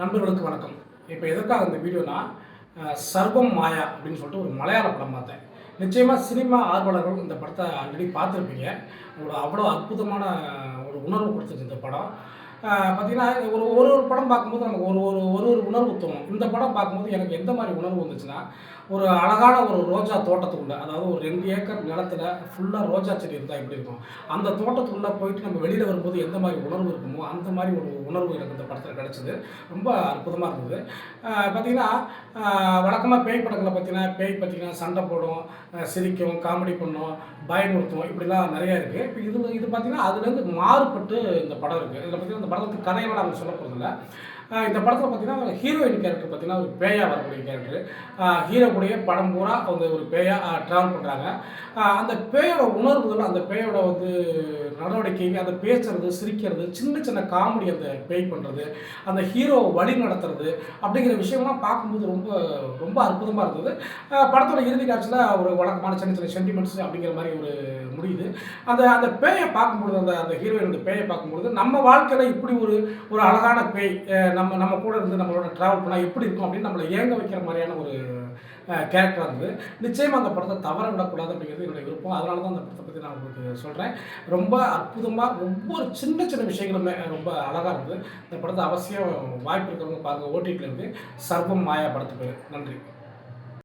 நண்பர்களுக்கு வணக்கம். இப்போ எதற்காக இந்த வீடியோனா சர்வம் மாயா அப்படின்னு சொல்லிட்டு ஒரு மலையாள படம் பார்த்தேன். நிச்சயமாக சினிமா ஆர்வலர்கள் இந்த படத்தை ஆல்ரெடி பார்த்துருப்பீங்க. உங்களுக்கு அவ்வளோ அற்புதமான ஒரு உணர்வு கொடுத்துருக்கு இந்த படம். பார்த்திங்கன்னா ஒரு ஒரு ஒரு படம் பார்க்கும்போது நமக்கு ஒரு ஒரு ஒரு ஒரு உணர்வு தோணும். இந்த படம் பார்க்கும்போது எனக்கு எந்த மாதிரி உணர்வு வந்துச்சுன்னா ஒரு அழகான ஒரு ரோஜா தோட்டத்துக்குள்ளே அதாவது ஒரு ரெண்டு ஏக்கர் நிலத்துல ஃபுல்லாக ரோஜா செடி இருந்தால் எப்படி இருக்கும்? அந்த தோட்டத்துக்குள்ளே போயிட்டு நம்ம வெளியில் வரும்போது எந்த மாதிரி உணர்வு இருக்குமோ அந்த மாதிரி ஒரு உணர்வு எனக்கு இந்த படத்தில் கிடச்சிது. ரொம்ப அற்புதமாக இருந்தது. பார்த்திங்கன்னா வழக்கமாக பேய் படங்களில் பார்த்தீங்கன்னா பேய் பார்த்தீங்கன்னா சண்டை போடும் சிரிக்கும் காமெடி பண்ணும் பயமுறுத்தும் இப்படிலாம் நிறையா இருக்குது இப்போ இது இது பார்த்திங்கன்னா அதுலேருந்து மாறுபட்டு இந்த படம் இருக்குது இதில் பார்த்தீங்கன்னா படத்துக்கு கதையெல்லாம் நாங்கள் சொல்ல போகிறதில்ல இந்த படத்தில் பார்த்தீங்கன்னா ஹீரோயின் கேரக்டர் பார்த்தீங்கன்னா ஒரு பேயாக வரக்கூடிய கேரக்டர் ஹீரோ கூடயே படம் பூரா அவங்க ஒரு பேயாக ட்ராவல் பண்ணுறாங்க அந்த பேயோட உணர்வுகள் அந்த பேயோட வந்து நடவடிக்கை அந்த பேசுறது சிரிக்கிறது சின்ன சின்ன காமெடி அந்த பேய் பண்ணுறது அந்த ஹீரோ வழி நடத்துறது அப்படிங்கிற விஷயம்லாம் பார்க்கும்போது ரொம்ப ரொம்ப அற்புதமாக இருந்தது. படத்தோட இறுதி காட்சியில் ஒரு வழக்கமான சின்ன சின்ன சென்டிமெண்ட்ஸ் அப்படிங்கிற மாதிரி ஒரு முடியுது. அந்த அந்த பேயை பார்க்கும்பொழுது அந்த அந்த ஹீரோயின் அந்த பேயை பார்க்கும்பொழுது நம்ம வாழ்க்கையில் இப்படி ஒரு ஒரு அழகான பேய் நம்ம நம்ம கூட இருந்து நம்மளோட ட்ராவல் பண்ணால் எப்படி இருக்கும் அப்படின்னு நம்மளை ஏங்க வைக்கிற மாதிரியான ஒரு கேரக்டராக இருந்தது. நிச்சயமாக அந்த படத்தை தவற விடக்கூடாது அப்படிங்கிறது என்னுடைய விருப்பம். அதனால தான் அந்த படத்தை பற்றி நான் உங்களுக்கு சொல்கிறேன் ரொம்ப அற்புதமாக ஒவ்வொரு சின்ன சின்ன விஷயங்களுமே ரொம்ப அழகாக இருந்தது. இந்த படத்தை அவசியம் வாய்ப்பு இருக்கிறவங்க பாருங்கள் ஓடிடியில் இருந்து சர்வம் மாயா படத்துக்கு நன்றி.